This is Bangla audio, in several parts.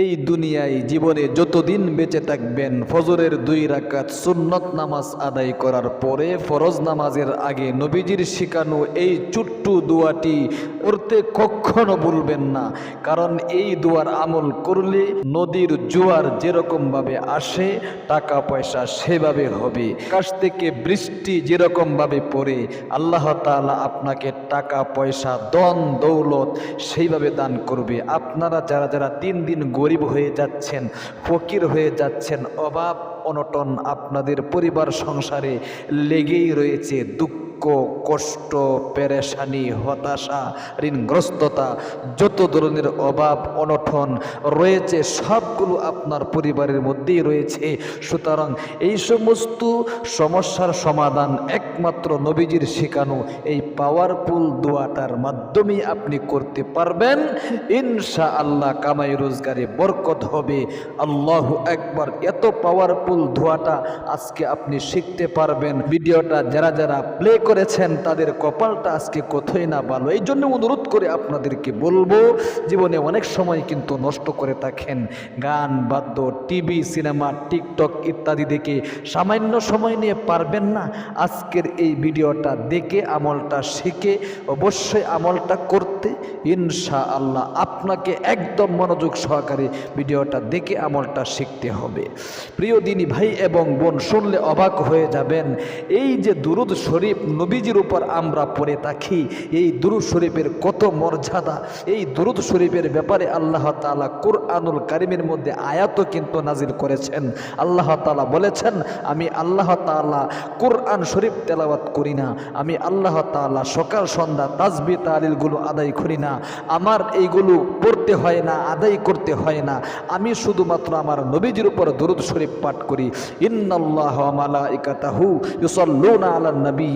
এই দুনিয়ায় জীবনে যতদিন বেঁচে থাকবেন, ফজরের দুই রাকাত সুন্নত নামাজ আদায় করার পরে ফরজ নামাজের আগে নবীজির শিখানো এই চুট্টু দোয়াটি করতে কখনো ভুলবেন না। কারণ এই দোয়ার আমল করলে নদীর জোয়ার যেরকম ভাবে আসে টাকা পয়সা সেভাবে হবে। আকাশ থেকে বৃষ্টি যেরকম ভাবে পড়ে, আল্লাহ তাআলা আপনাকে টাকা পয়সা দন দৌলত সেইভাবে দান করবে। আপনারা যারা যারা তিন দিন গরিব হয়ে যাচ্ছেন ফকির হয়ে যাচ্ছেন অভাব অনটন আপনাদের পরিবার সংসারে লেগেই রয়েছে দুঃখ কষ্ট, পেরেশানি, হতাশা, ঋণগ্রস্ততা, যত ধরনের অভাব অনঠন রয়েছে, সবগুলো আপনার পরিবারের মধ্যেই রয়েছে। সুতরাং এই সমস্ত সমস্যার সমাধান একমাত্র নবীজির শেখানো এই পাওয়ারফুল দোয়াটার মাধ্যমেই আপনি করতে পারবেন। ইনশা আল্লাহ কামাই রোজগারে বরকত হবে। আল্লাহ একবার এত পাওয়ারফুল দোয়াটা আজকে আপনি শিখতে পারবেন। ভিডিওটা যারা যারা প্লে করেছেন, তাদের কপালটা আজকে কোথায় না ভালো? এই জন্য অনুরোধ করে আপনাদেরকে বলব, জীবনে অনেক সময় কিন্তু নষ্ট করে থাকেন। গান, বাদ্য, টিভি, সিনেমা, টিকটক ইত্যাদি দেখে সামান্য সময় নিয়ে পারবেন না। আজকের এই ভিডিওটা দেখে, আমলটা শিখে, অবশ্যই আমলটা করতে ইনশা আল্লাহ আপনাকে একদম মনোযোগ সহকারে ভিডিওটা দেখে, আমলটা শিখতে হবে। প্রিয় দিনী ভাই এবং বোন, শুনলে অবাক হয়ে যাবেন, এই যে দুরুদ শরীফ নবীজির উপর আমরা পড়ে থাকি। এই দুরুদ শরীফের কত মর্যাদা, এই দুরুদ শরীফের ব্যাপারে আল্লাহ তাআলা কুরআনুল কারিমের মধ্যে আয়াত কিন্তু নাজিল করেছেন। আল্লাহ তালা বলেছেন, আমি আল্লাহ তাআলা কুরআন শরীফ তেলাওয়াত করি না, আমি আল্লাহ তাআলা সকাল, সন্ধ্যা তাজবি তালিলগুলো আদায় করি না, আমার এইগুলো পড়তে হয় না, আদায় করতে হয় না। আমি শুধুমাত্র আমার নবীজির উপর দুরুদ শরীফ পাঠ করি। ইন্নাল্লাহ মালাইকাতাহু ইউসাল্লুনা আলান নবী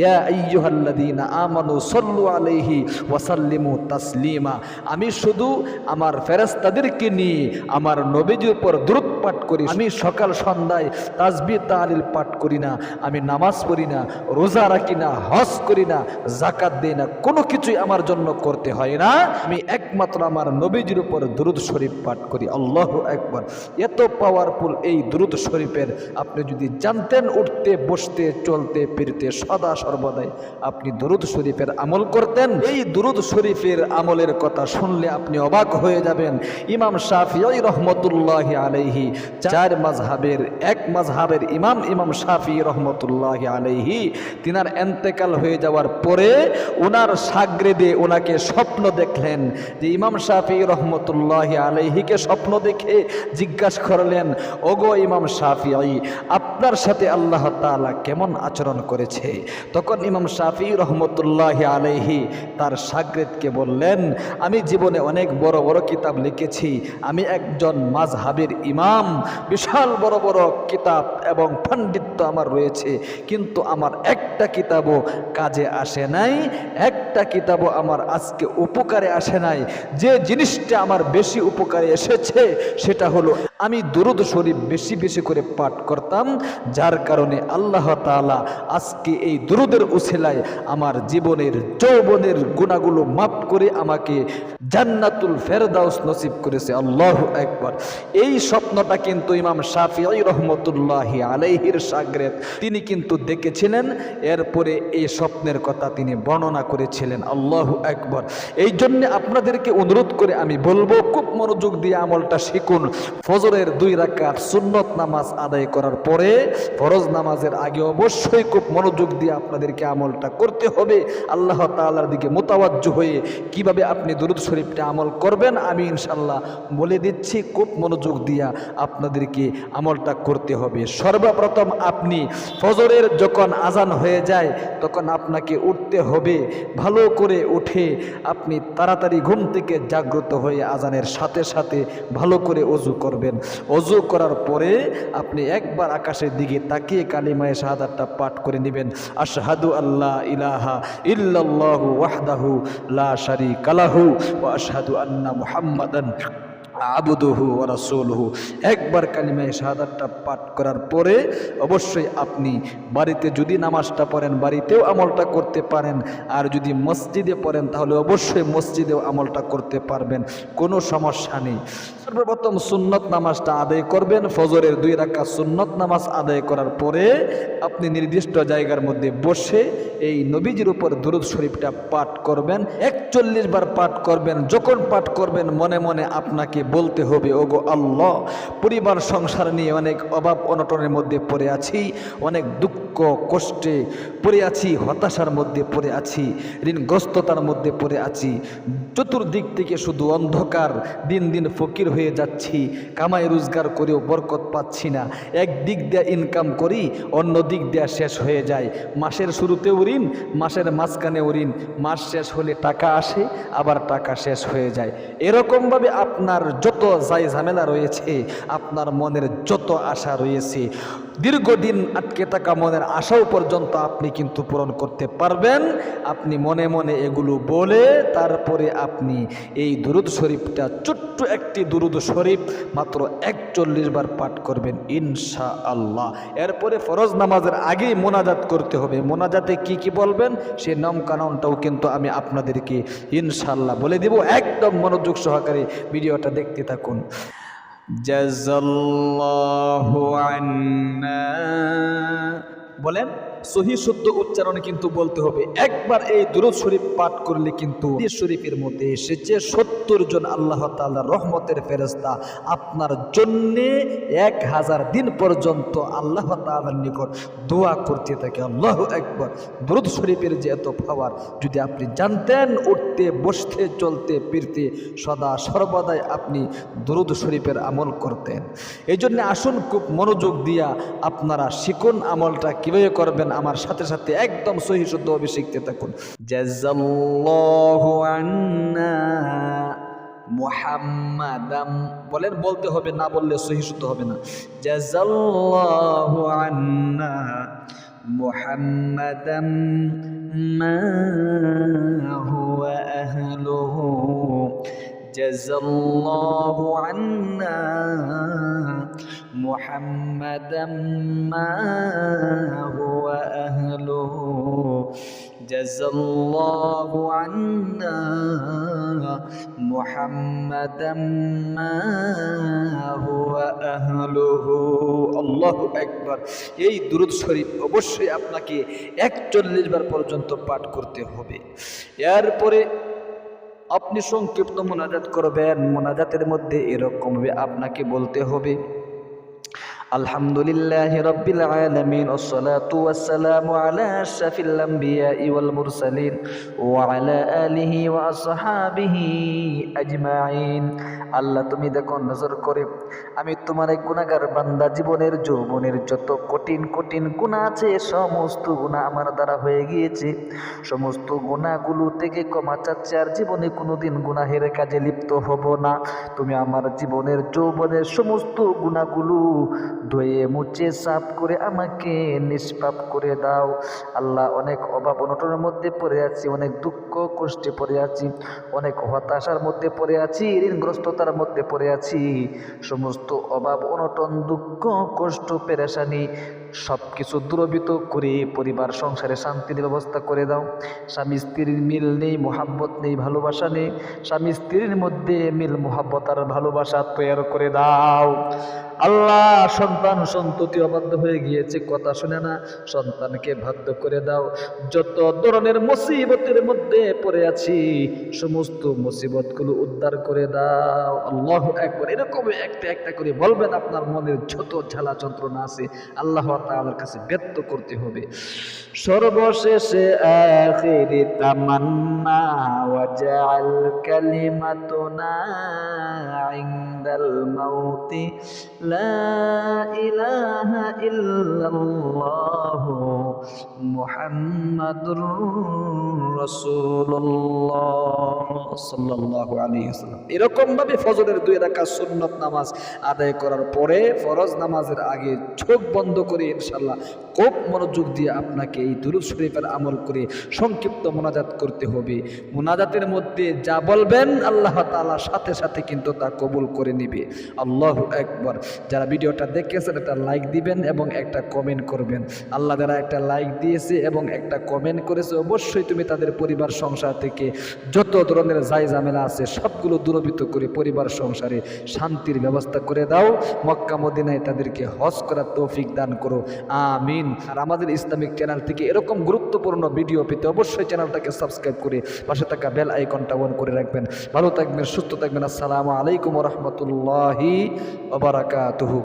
ইয়া আইয়ুহাল্লাযীনা আমানু সাল্লু আলাইহি ওয়া সাল্লিমু তাসলিমা। আমি শুধু আমার ফেরেশতাদেরকে নিয়ে আমার নবীজির উপর দুরুদ পাঠ করি। আমি সকাল সন্ধ্যায় তাসবিহ তাহলিল পাঠ করি না, আমি নামাজ পড়ি না, রোজা রাখি না, হজ করি না জাকাত দিই না, কোনো কিছুই আমার জন্য করতে হয় না। আমি একমাত্র আমার নবীজির উপর দুরুদ শরীফ পাঠ করি। আল্লাহ একবার এত পাওয়ারফুল এই দুরুদ শরীফের আপনি যদি জানতেন, উঠতে, বসতে, চলতে, ফিরতে, সদা সর্বদাই আপনি দুরুদ শরীফের আমল করতেন। এই দুরুদ শরীফের আমলের কথা শুনলে আপনি অবাক হয়ে যাবেন। ইমাম শাফিঈ রহমতুল্লাহ আলাইহি চার মাযহাবের এক মাযহাবের ইমাম ইমাম শাফি রহমতুল্লাহ আলাইহি, তিনার এন্তেকাল হয়ে যাওয়ার পরে ওনার সাগরেদে ওনাকে স্বপ্ন দেখলেন যে ইমাম শাফি রহমতুল্লাহ আলাইহিকে স্বপ্ন দেখে জিজ্ঞাসা করলেন, ওগো ইমাম শাফি, আপনার সাথে আল্লাহ তাআলা কেমন আচরণ করেছে? তখন ইমাম শাফি রহমতুল্লাহ আলাইহি তার সাগরেদকে বললেন, আমি জীবনে অনেক বড় বড় কিতাব লিখেছি। আমি একজন মাঝহাবের ইমাম বিশাল বড় বড় কিতাব এবং পাণ্ডিত্য আমার রয়েছে। কিন্তু আমার একটা কিতাবও কাজে আসে নাই, একটা কিতাবও আমার আজকে উপকারে আসে নাই। যে জিনিসটা আমার বেশি উপকারে এসেছে, সেটা হলো আমি দুরুদ শরীফ বেশি বেশি করে পাঠ করতাম, যার কারণে আল্লাহ তাআলা আজকে এই দুরুদের উছেলায় আমার জীবনের যৌবনের গুণাগুলো মাফ করে আমাকে জান্নাতুল ফেরদাউস নসিব করেছে। আল্লাহ একবার এই স্বপ্নটা কিন্তু ইমাম শাফিঈ রহমতুল্লাহ আলাইহির সাগরেদ তিনি কিন্তু দেখেছিলেন, এরপরে এই স্বপ্নের কথা তিনি বর্ণনা করেছিলেন। আল্লাহ একবার এই জন্য আপনাদেরকে অনুরোধ করে আমি বলব, খুব মনোযোগ দিয়ে আমলটা শিখুন। ফজরের দুই রাকাত সুন্নত নামাজ আদায় করার পরে ফরজ নামাজের আগে অবশ্যই খুব মনোযোগ দিয়ে আপনাদেরকে আমলটা করতে হবে। আল্লাহ তাআলার দিকে মোতাবাজ্য হয়ে কীভাবে আপনি দুরুদ শরীফটা আমল করবেন আমি ইনশাল্লাহ বলে দিচ্ছি, খুব মনোযোগ দিয়া আপনাদেরকে আমলটা করতে হবে। সর্বপ্রথম আপনি ফজরের যখন আজান হয়ে যায় তখন আপনাকে উঠতে হবে। ভালো করে উঠে আপনি তাড়াতাড়ি ঘুম থেকে জাগ্রত হয়ে আজানের সাথে সাথে ভালো করে অজু করবেন। অজু করার পরে আপনি একবার আকাশের দিকে তাকিয়ে কালিমায়ে শাহাদাতটা পাঠ করে নেবেন। আশহাদু আল্লাহ ইলাহা ইল্লাল্লাহু ওয়াহদাহু লা শারীকা লাহু ওয়া আশহাদু আন্না মুহাম্মাদান আবুদহু ও রাসূলহু। একবার কালিমায়ে শাহাদাতটা পাঠ করার পরে অবশ্যই আপনি বাড়িতে যদি নামাজটা পড়েন, বাড়িতেও আমলটা করতে পারেন। আর যদি মসজিদে পড়েন, তাহলে অবশ্যই মসজিদেও আমলটা করতে পারবেন। কোনো সমস্যা নেই। সর্বপ্রথম সুন্নত নামাজটা আদায় করবেন। ফজরের দুই রাখা সুন্নত নামাজ আদায় করার পরে আপনি নির্দিষ্ট জায়গার মধ্যে বসে এই নবীজির উপর দুরুদ শরীফটা পাঠ করবেন। একচল্লিশ বার পাঠ করবেন। যখন পাঠ করবেন, মনে মনে আপনাকে বলতে হবে, ওগো আল্লাহ, পরিবার, সংসার নিয়ে অনেক অভাব অনটনের মধ্যে পড়ে আছি, অনেক দুঃখ, কষ্টে পড়ে আছি, হতাশার মধ্যে পড়ে আছি, ঋণগ্রস্ততার মধ্যে পড়ে আছি। চতুর্দিক থেকে শুধু অন্ধকার, দিন দিন ফকির হয়ে যাচ্ছি, কামাই রোজগার করেও বরকত পাচ্ছি না। এক দিক দিয়ে ইনকাম করি, অন্য দিক দিয়ে শেষ হয়ে যায়। মাসের শুরুতেও ঋণ, মাসের মাঝখানেও ঋণ। মাস শেষ হলে টাকা আসে, আবার টাকা শেষ হয়ে যায়। এরকমভাবে আপনার যত যাই ঝামেলা রয়েছে, আপনার মনের যত আশা রয়েছে, দীর্ঘদিন আটকে থাকা মনের আশাও পর্যন্ত আপনি কিন্তু পূরণ করতে পারবেন। আপনি মনে মনে এগুলো বলে, তারপরে আপনি এই দুরুদ শরীফটা ছোট্ট একটি দুরুদ শরীফ মাত্র একচল্লিশ বার পাঠ করবেন ইনশা আল্লাহ এরপরে ফরজ নামাজের আগেই মোনাজাত করতে হবে। মোনাজাতে কি কি বলবেন? সে নাম কানুনটাও কিন্তু আমি আপনাদেরকে ইনশাল্লাহ বলে দিব। একদম মনোযোগ সহকারে ভিডিওটা দেখতে থাকুন। বলেন সহি শুদ্ধ উচ্চারণে কিন্তু বলতে হবে। একবার এই দুরুদ শরীফ পাঠ করলে কিন্তু শরীফের মধ্যে এসেছে সত্তর জন আল্লাহ তাআলার রহমতের ফেরস্তা আপনার জন্যে এক হাজার দিন পর্যন্ত আল্লাহ তাআলার নিকট দোয়া করতে থাকে। আল্লাহ একবার দুরুদ শরীফের যে এত পাওয়ার, যদি আপনি জানতেন, উঠতে, বসতে, চলতে, ফিরতে, সদা সর্বদাই আপনি দুরুদ শরীফের আমল করতেন। এই জন্য আসুন, খুব মনোযোগ দিয়া আপনারা শিখুন আমলটা কীভাবে করবেন আমার সাথে সাথে একদম সহি শুদ্ধভাবে শিখতে থাকুন জাজাল্লাহু আন্না মুহাম্মাদাম বলেন বলতে হবে না বললে সহি শুদ্ধ হবে না জাজাল্লাহু আন্না মুহাম্মাদাম মা হুয়া আহলুহু جزى الله عنا محمدا ما هو أهله جزى الله عنا محمدا ما هو أهله الله أكبر এই দুরুদ শরীফ অবশ্যই আপনাকে একচল্লিশ বার পর্যন্ত পাঠ করতে হবে এরপরে আপনি সংক্ষিপ্ত মোনাজাত করবেন মোনাজাতের মধ্যে এরকমভাবে আপনাকে বলতে হবে আলহামদুলিল্লাহ রব্বিল আলামিন ওয়াসসালাতু ওয়াসসালামু আলা আশরাফিল আমবিয়াই ওয়াল মুরসালিন ওয়া আলা আলিহি ওয়া আসহাবিহি আজমাইন আল্লাহ, তুমি দেখো নজর করে। আমি তোমার এক গুণাগার বান্দা, জীবনের যৌবনের যত কঠিন কঠিন গুণা আছে, সমস্ত গুণা আমার দ্বারা হয়ে গিয়েছে। সমস্ত গুণাগুলো থেকে ক্ষমা চাচ্ছে, আর জীবনে কোনোদিন গুনাহের কাজে লিপ্ত হব না। তুমি আমার জীবনের যৌবনের সমস্ত গুণাগুলো ধুয়ে, মুছে, সাফ করে আমাকে নিষ্পাপ করে দাও। আল্লাহ, অনেক অভাব অনটনের মধ্যে পড়ে আছি, অনেক দুঃখ কষ্টে পড়ে আছি, অনেক হতাশার মধ্যে পড়ে আছি ঋণগ্রস্ততার মধ্যে পড়ে আছি। সমস্ত অভাব অনটন দুঃখ কষ্ট পেরেশানি সব কিছু দূরবিত করে পরিবার, সংসারে শান্তির ব্যবস্থা করে দাও। স্বামী স্ত্রীর মিল নেই, মোহাব্বত নেই, ভালোবাসা নেই। স্বামী স্ত্রীর মধ্যে মিল, মোহাব্বত আর ভালোবাসা তৈরি করে দাও। আল্লাহ সন্তান সন্ততি অবাধ্য হয়ে গিয়েছে, কথা শুনে না। সন্তানকে বাধ্য করে দাও। যত ধরনের মুসিবতের মধ্যে পড়ে আছি, সমস্ত মুসিবতগুলো উদ্ধার করে দাও। আল্লাহ একবার এরকম একটা একটা করে বলবেন, আপনার মনের যত ঝালা যন্ত্রণা আছে, আল্লাহ তাআলার কাছে ব্যক্ত করতে হবে। সর্বশেষে আখিরি তামান্না, ওয়াজআল কালিমাতুনা ইনদাল মাউতি, লা ইলাহা ইল্লাল্লাহ মুহাম্মাদুর রাসূলুল্লাহ সাল্লাল্লাহু আলাইহি ওয়াসাল্লাম। এরকম ভাবে ফজরের দুই রাকাত সুন্নত নামাজ আদায় করার পরে ফরজ নামাজের আগে চোখ বন্ধ করে ইনশাল্লাহ খুব মনোযোগ দিয়ে আপনাকে এই দুরুদ শরীফের আমল করে সংক্ষিপ্ত মোনাজাত করতে হবে। মোনাজাতের মধ্যে যা বলবেন আল্লাহ তাআলা সাথে সাথে কিন্তু তা কবুল করে নিবে। আল্লাহ একবার যারা ভিডিওটা দেখেছেন, একটা লাইক দিবেন এবং একটা কমেন্ট করবেন। আল্লাহ যারা একটা লাইক লাইক দিয়েছে এবং একটা কমেন্ট করেছে, অবশ্যই তুমি তাদের পরিবার সংসার থেকে যত ধরনের যাই ঝামেলা আছে সবগুলো দূরবিত করে পরিবার সংসারে শান্তির ব্যবস্থা করে দাও। মক্কা মদিনায় তাদেরকে হজ করার তৌফিক দান করো। আমিন। আর আমাদের ইসলামিক চ্যানেল থেকে এরকম গুরুত্বপূর্ণ ভিডিও পেতে অবশ্যই চ্যানেলটাকে সাবস্ক্রাইব করে পাশে থাকা বেল আইকনটা অন করে রাখবেন। ভালো থাকবেন, সুস্থ থাকবেন। আসসালামু আলাইকুম রহমতুল্লাহি ওবরাকাতুহু